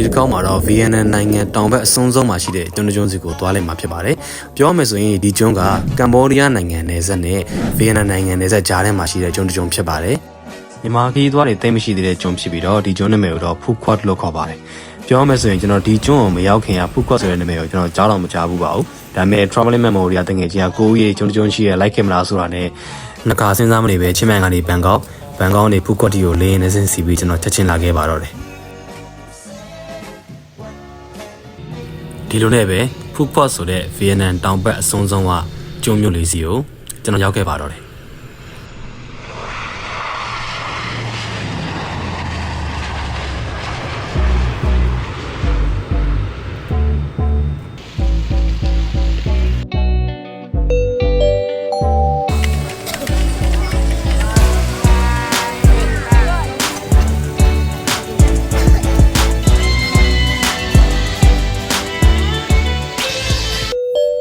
ဒီတစ်ခေါက်မှာတော့ VNN နိုင်ငံတောင်ဘက်အဆုံးဆုံးမှာရှိတဲ့ကျွန်းတစ်ကျွန်းစီကိုသွားလိုက်မှာဖြစ်ပါတယ်ပြောရမယ်ဆိုရင်ဒီကျွန်းကကမ္ဘောဒီးယားနိုင်ငံနယ်စပ်နဲ့ VNN နိုင်ငံနယ်စပ်ကြားထဲမှာရှိတဲ့ကျွန်းတစ်ကျွန်းဖြစ်ပါတယ်မြန်မာခရီးသွားတွေတိတ်မရှိသေးတဲ့ကျွန်းဖြစ်ပြီးတော့ဒီကျွန်းနာမည်ကိုတော့ Phu Quat လို့ခေါ်ပါတယ်ပြောရမယ်ဆိုရင်ကျွန်တော်ဒီကျွန်းကိုမရောက်ခင်က Phu Quat ဆိုတဲ့နာမည်ကိုကျွန်တော်ကြားတော့မကြားဘူးပါဘူးဒါပေမဲ့ traveling memory ကတကယ်ကြီးကကိုကြီးကျွန်းတစ်ကျွန်းရှိရ like ခင်မလားဆိုတာနဲ့ငကာစဉ်းစားမနေပဲချင်းမြန်ကနေဘန်ကောက်ဘန်ကောက်နေဖူးကွက်တီကိုလေးရင်းနဲ့ဆင်းစီပြီးကျွန်တော်ချက်ချင်းလာခဲ့ပါတော့တယ် ဒီလိုနဲ့ပဲဖူးကွက်ဆိုတဲ့ဗီယက်နမ်တောင်ဘက်အဆုံးဆုံးကကျုံမြို့လေးစီကိုကျွန်တော်ရောက်ခဲ့ပါတော့တယ်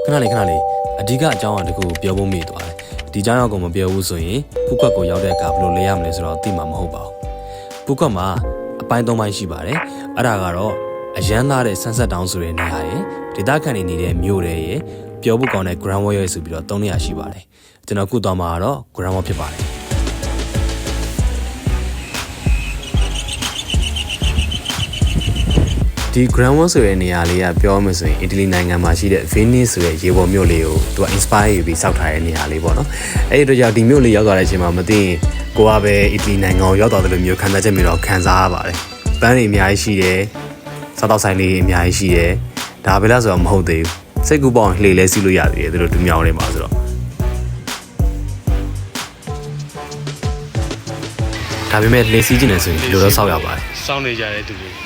ခဏလေးခဏလေးအဓိကအကြောင်းအရာတစ်ခုကိုပြောဖို့မိသွားတယ်ဒီအကြောင်းအရာကိုမပြောဘူးဆိုရင်ဖူးကွက်ကိုရောက်တဲ့အခါဘယ်လိုလဲရမလဲဆိုတော့သိမှာမဟုတ်ပါဘူးဖူးကွက်မှာအပိုင်း၃ပိုင်းရှိပါတယ်အဲ့ဒါကတော့အရန်သားတဲ့ဆန်းဆက်တောင်းဆိုတဲ့နေရာရယ်ဒေသခံတွေနေတဲ့မြို့တွေရယ်ပျော်ဖို့ကောင်းတဲ့ ground wall ရယ်ဆိုပြီးတော့၃နေရာရှိပါတယ်ကျွန်တော်ခုသွားမှာကတော့ ground wall ဖြစ်ပါတယ် ဒီ Grand One ဆိုတဲ့နေရာလေးကပြောမှဆိုရင်အီတလီနိုင်ငံမှာရှိတဲ့ Venice ဆိုတဲ့ရေပေါ်မြို့လေးကိုသူက inspire ယူပြီးစောက်ထားတဲ့နေရာလေးပေါ့နော်အဲ့ဒီတော့ကြောင့်ဒီမြို့လေးရောက်သွားတဲ့အချိန်မှာမသိရင်ကိုကပဲအီတလီနိုင်ငံကိုရောက်သွားတယ်လို့မျိုးခံစားချက်မျိုးတော့ခံစားရပါတယ်ပန်းတွေအများကြီးရှိတယ်စားတော့ဆိုင်လေးအများကြီးရှိတယ်ဒါပဲလားဆိုတော့မဟုတ်သေးဘူးစိတ်ကူးပေါအောင်လှေလဲစီးလို့ရသေးတယ်သူတို့ဒူးမြောင်းနေပါဆိုတော့ဒါပေမဲ့လှေစီးကျင်တယ်ဆိုရင်ဒီလိုတော့စောက်ရပါတယ်စောင်းနေကြတဲ့သူတွေ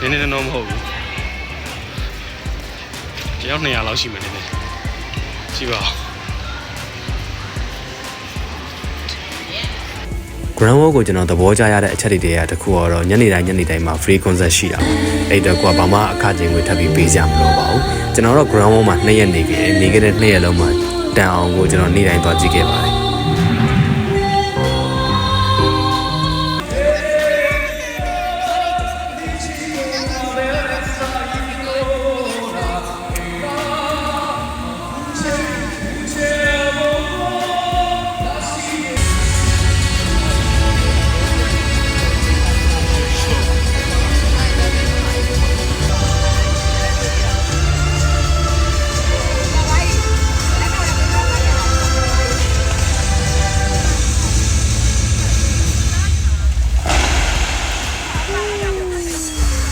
နည်းနည်းတော့မဟုတ်ဘူးတယောက်200လောက်ရှိမှနည်းနည်းရှိပါဦး Grand Wall ကိုကျွန်တော်သဘောကျရတဲ့အချက်တွေတည်းကတစ်ခုတော့ညနေတိုင်းညနေတိုင်းမှာ free concert ရှိတာ။အဲ့တော့ကိုကဘာမှအခကြေးငွေထပ်ပြီးပေးကြမလို့ပါဘူး။ကျွန်တော်တော့ Grand Wall မှာ2ရက်နေခဲ့တယ်။နေခဲ့တဲ့2ရက်လုံးမှာတန်အောင်ကိုကျွန်တော်နေ့တိုင်းသွားကြည့်ခဲ့ပါတယ်။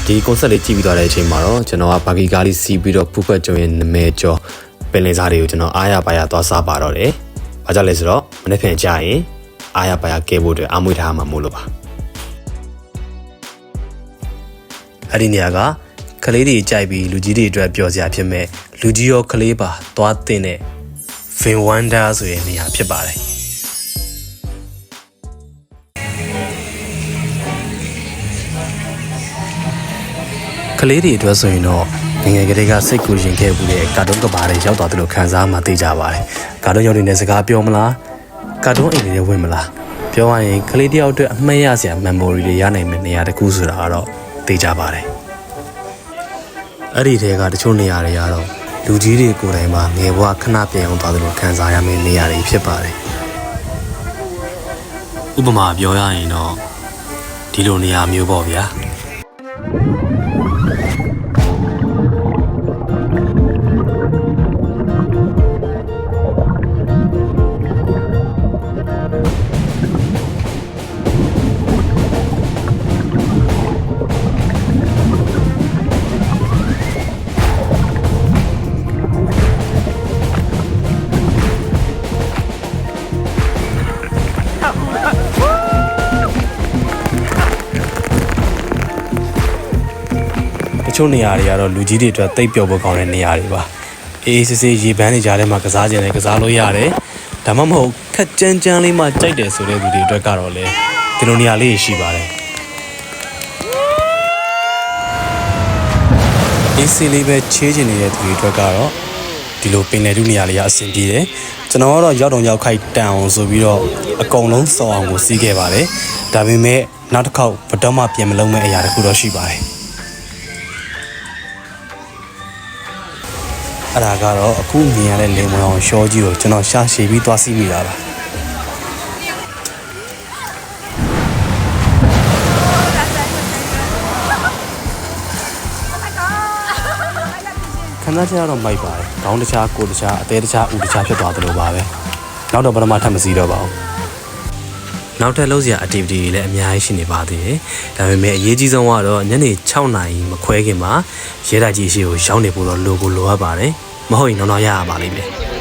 ဒီကွန်ဆာတ်လေးကြည့်ပြီးသွားတဲ့အချိန်မှာတော့ကျွန်တော်ကဘာဂီကားလေးစီးပြီးတော့ဖူးခွက်ကျုံရဲ့နာမည်ကျော်ပင်လယ်စားတွေကိုကျွန်တော်အားရပါရသွားစားပါတော့တယ်။ဘာကြောင့်လဲဆိုတော့မနေ့ဖြန်ကြာရင်အားရပါရကဲဖို့အတွက်အားမွေးထားမှာမို့လို့ပါ။အဲ့ဒီနေရာကကလေးတွေကြိုက်ပြီးလူကြီးတွေအတွက်ပျော်စရာဖြစ်မဲ့လူကြီးရောကလေးပါသွားတင်တဲ့ Vin Wonder ဆိုတဲ့နေရာဖြစ်ပါတယ်။ လေးတွေအတွက်ဆိုရင်တော့ငယ်ငယ်ကလေးကစိတ်ကူရင်ခဲ့မှုတဲ့ကာတွန်းကဘာတွေရောက်သွားတယ်လို့ခံစားမှသိကြပါတယ်။ကာတွန်းရောက်နေတဲ့စကားပြောမလား။ကာတွန်းအိမ်တွေဝင်မလား။ပြောရရင်ကလေးတယောက်အတွက်အမှတ်ရစရာ memory တွေရနိုင်မယ့်နေရာတစ်ခုဆိုတာကတော့သိကြပါတယ်။အဲ့ဒီထဲကတချို့နေရာတွေကတော့လူကြီးတွေကိုယ်တိုင်မှငယ်ဘဝခဏပြန်အောင်သွားတယ်လို့ခံစားရမယ့်နေရာတွေဖြစ်ပါတယ်။ဥပမာပြောရရင်တော့ဒီလိုနေရာမျိုးပေါ့ဗျာ။ ချို့နေရာတွေကတော့လူကြီးတွေအတွက်တိတ်ပျော်ဖို့ကောင်းတဲ့နေရာတွေပါအေးအေးဆေးဆေးရေပန်းတွေကြားထဲမှာကစားကြတယ်ကစားလို့ရတယ်ဒါမှမဟုတ်ခက်ကြမ်းကြမ်းလေးမှကြိုက်တယ်ဆိုတဲ့လူတွေအတွက်ကတော့လေဒီလိုနေရာလေးရှိပါတယ်အေးဆေးလေးပဲချေးချင်နေတဲ့သူတွေအတွက်ကတော့ဒီလိုပင်လယ်တူနေရာလေးကအဆင်ပြေတယ်ကျွန်တော်ကတော့ရောက်တော့ရောက်ခိုက်တန်အောင်ဆိုပြီးတော့အကုန်လုံးစော်အောင်ကိုစီးခဲ့ပါတယ်ဒါပေမဲ့နောက်တစ်ခေါက်ဘယ်တော့မှပြန်မလုပ်မယ့်အရာတစ်ခုတော့ရှိပါတယ် အဲ့ဒါကတော့အခုမြင်ရတဲ့လေမွန်အောင်ရှောကြီးကိုကျွန်တော်ရှာရှည်ပြီးသွားစီးမိတာပါခဏချတော့မိုက်ပါတယ်ခေါင်းတစ်ခြားကိုယ်တစ်ခြားအသေးတစ်ခြားဦးတစ်ခြားဖြစ်သွားသလိုပါပဲနောက်တော့ဘာမှထပ်မစည်းတော့ပါဘူး နောက်ထပ်လုပ်စရာ activity တွေလည်းအများကြီးရှိနေပါသေးတယ်။ဒါပေမဲ့အရေးကြီးဆုံးကတော့ညနေ6နာရီမခွဲခင်မှာရဲတိုက်ကြီးရှိကိုရောက်နေဖို့တော့လိုကိုလိုအပ်ပါတယ်။မဟုတ်ရင်တော့တော့ရရပါလိမ့်မယ်။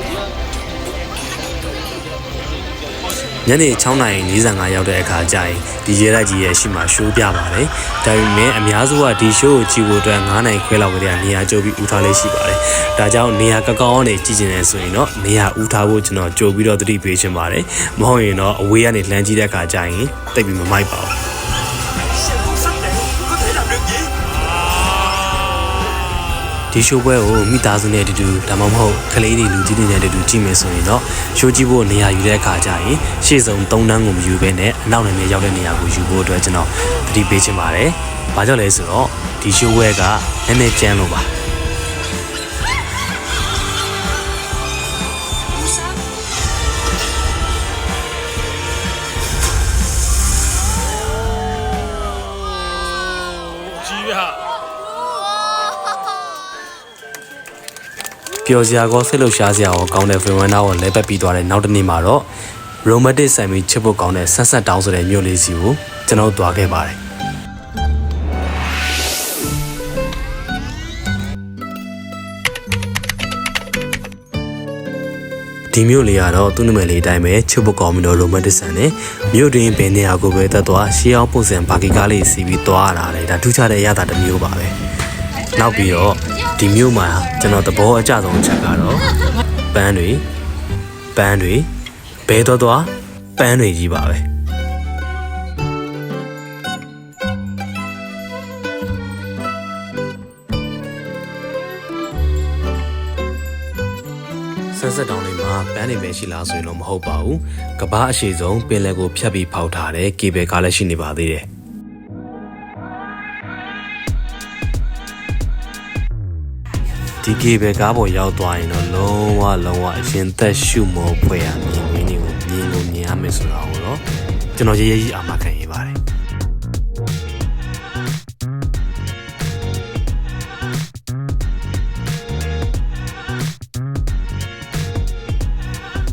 ညနေ6နာရီ45ရောက်တဲ့အခါကျရင်ဒီရဲတိုက်ကြီးရဲ့ရှိမှရှိုးပြပါတယ်။ဒါပေမဲ့အများစုကဒီရှိုးကိုကြည့်ဖို့အတွက်9နိုင်ခွဲလောက်ကနေရာကြိုးပြီးဦးထားလေးရှိပါတယ်။ဒါကြောင့်နေရာကောင်းကောင်းနဲ့ကြည့်ကျင်နေဆိုရင်တော့နေရာဦးထားဖို့ကျွန်တော်ကြိုးပြီးတော့သတိပေးချင်ပါတယ်။မဟုတ်ရင်တော့အဝေးကနေလှမ်းကြည့်တဲ့အခါကျရင်တိတ်ပြီးမမိုက်ပါဘူး။ ဒီရှိုးပွဲကိုမိသားစုနဲ့အတူတူဒါမှမဟုတ်ကလေးတွေလူကြီးတွေနဲ့အတူတူကြည့်မယ်ဆိုရင်တော့ရှိုးကြည့်ဖို့နေရာယူတဲ့အခါကျရင်ရှေ့ဆုံး၃တန်းကိုမယူဘဲနဲ့အနောက်နဲ့ရောက်တဲ့နေရာကိုယူဖို့အတွက်ကျွန်တော်သတိပေးချင်ပါတယ်။ဘာကြောင့်လဲဆိုတော့ဒီရှိုးပွဲကနည်းနည်းကျန်းလို့ပါ။ကြီးဗျာ ပျော်စရာကောစိတ်လှုပ်ရှားစရာကောကောင်းတဲ့ film နာကိုလဲပတ်ပြီးသွားတဲ့နောက်တစ်နေ့မှာတော့ romantic ဆိုင်ပြီးချစ်ဖို့ကောင်းတဲ့ဆက်ဆက်တောင်းဆိုတဲ့မြို့လေးစီကိုကျွန်တော်တို့သွားခဲ့ပါတယ်ဒီမြို့လေးကတော့သူ့နာမည်လေးအတိုင်းပဲချစ်ဖို့ကောင်းပြီးတော့ romantic ဆန်နဲ့မြို့တွင်ဘယ်နေရာကိုပဲတက်သွားရှေးအောင်ပုံစံဘာကီကားလေးစီးပြီးသွားရတာလေဒါထူးခြားတဲ့အရသာတစ်မျိုးပါပဲ နောက်ပြီးတော့ဒီမြို့မှာကျွန်တော်သဘောအကျဆုံးအချက်ကတော့ပန်းတွေပန်းတွေဘဲတော့တော့ပန်းတွေကြီးပါပဲဆန်းဆက်တောင်လေးမှာပန်းတွေပဲရှိလားဆိုရင်တော့မဟုတ်ပါဘူးကပားအရှိဆုံးပင်လယ်ကိုဖြတ်ပြီးဖောက်ထားတဲ့ကေဘယ်ကားလည်းရှိနေပါသေးတယ် ဒီကေဘယ်ကားပေါ်ရောက်သွားရင်တော့လုံးဝလုံးဝအရင်သက်ရှုမောဖွဲ့ရမြင်ဝင်းတွေကိုမြင်လို့မြင်ရမယ်ဆိုတာကိုတော့ကျွန်တော်ရေးရေးကြီးအာမခံရေးပါတယ်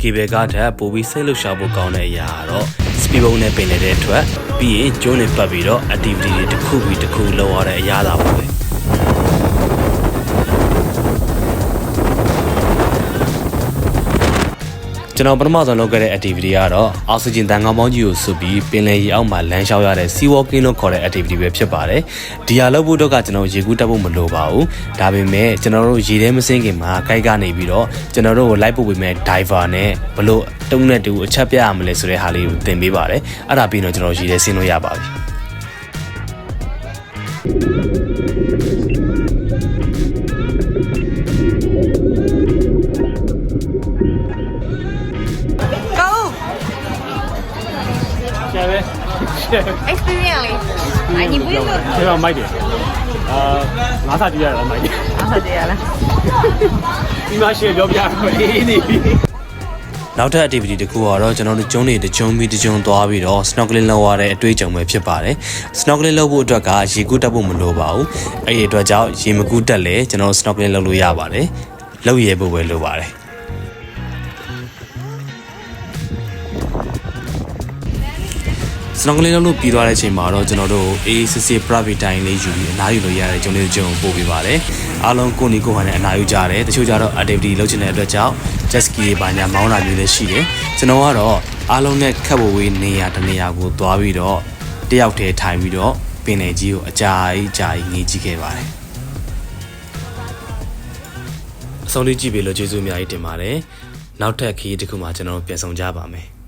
ကေဘယ်ကားထက်ပိုပြီးစိတ်လှုပ်ရှားဖို့ကောင်းတဲ့အရာကတော့စပီဘုံနဲ့ပင်လေတဲ့အတွက်ပြီးရင်ကျိုးနဲ့ပတ်ပြီးတော့ activity တွေတစ်ခုပြီးတစ်ခုလုပ်ရတဲ့အရာသာပါပဲ ကျွန်တော်ပထမဆုံးလုပ်ခဲ့တဲ့ activity ကတော့အောက်ဆီဂျင်တန်ကောင်ပေါင်းကြီးကိုစုပြီးပင်လယ်ရေအောက်မှာလမ်းလျှောက်ရတဲ့ sea walking လို့ခေါ်တဲ့ activity ပဲဖြစ်ပါတယ်။ဒီဟာလုပ်ဖို့တော့ကကျွန်တော်ရေကူးတက်ဖို့မလိုပါဘူး။ဒါပေမဲ့ကျွန်တော်တို့ရေထဲမစင်းခင်မှာကိုက်ကနေပြီးတော့ကျွန်တော်တို့ကိုလိုက်ပို့ပေးမဲ့ diver နဲ့ဘလို့တုံးနဲ့တူအချက်ပြရမလဲဆိုတဲ့ဟာလေးကိုသင်ပေးပါတယ်။အဲ့ဒါပြီးတော့ကျွန်တော်ရေထဲဆင်းလို့ရပါပြီ။ experience လေးအညီဘူးလို့ကျွန်တော်မိုက်တယ်အာငါးဆကြည့်ရတာမိုက်တယ်အားစားကြရလားဒီမှာရှေ့ပြောပြရမယ်အေးနေပြီနောက်ထပ် activity တစ်ခုကတော့ကျွန်တော်တို့ကျုံးတွေတကျုံပြီးတကျုံသွားပြီးတော့ snorkeling လုပ်ရတဲ့အတွေ့အကြုံပဲဖြစ်ပါတယ် snorkeling လုပ်ဖို့အတွက်ကရေကူးတက်ဖို့မလိုပါဘူးအဲ့ဒီအတွက်ကြောင့်ရေမကူးတက်လဲကျွန်တော်တို့ snorkeling လုပ်လို့ရပါတယ်လုပ်ရဲဖို့ပဲလိုပါတယ် စနောက်ကလေးလုံးလို့ပြီးသွားတဲ့အချိန်မှာတော့ကျွန်တော်တို့အေးစစ်စစ် private time လေးယူပြီးအနားယူလို့ရတဲ့ကျွန်တော်တို့ကျွန်တော်ပို့ပေးပါတယ်အားလုံးကိုနီကိုဟန်နဲ့အနားယူကြတယ်တချို့ကျတော့ activity လုပ်ချင်တဲ့အတွက်ကြောင့် jet ski တွေပါညာမောင်းတာမျိုးလည်းရှိတယ်ကျွန်တော်ကတော့အားလုံးနဲ့ခက်ဝဝေးနေရာတစ်နေရာကိုသွားပြီးတော့တယောက်တည်းထိုင်ပြီးတော့ပင်လယ်ကြီးကိုအကြာကြီးအကြာကြီးငေးကြည့်ခဲ့ပါတယ်အဆုံးလေးကြည့်ပြီးလို့ကျေးဇူးအများကြီးတင်ပါတယ်နောက်ထပ်ခရီးတစ်ခုမှကျွန်တော်တို့ပြန်ဆောင်ကြပါမယ်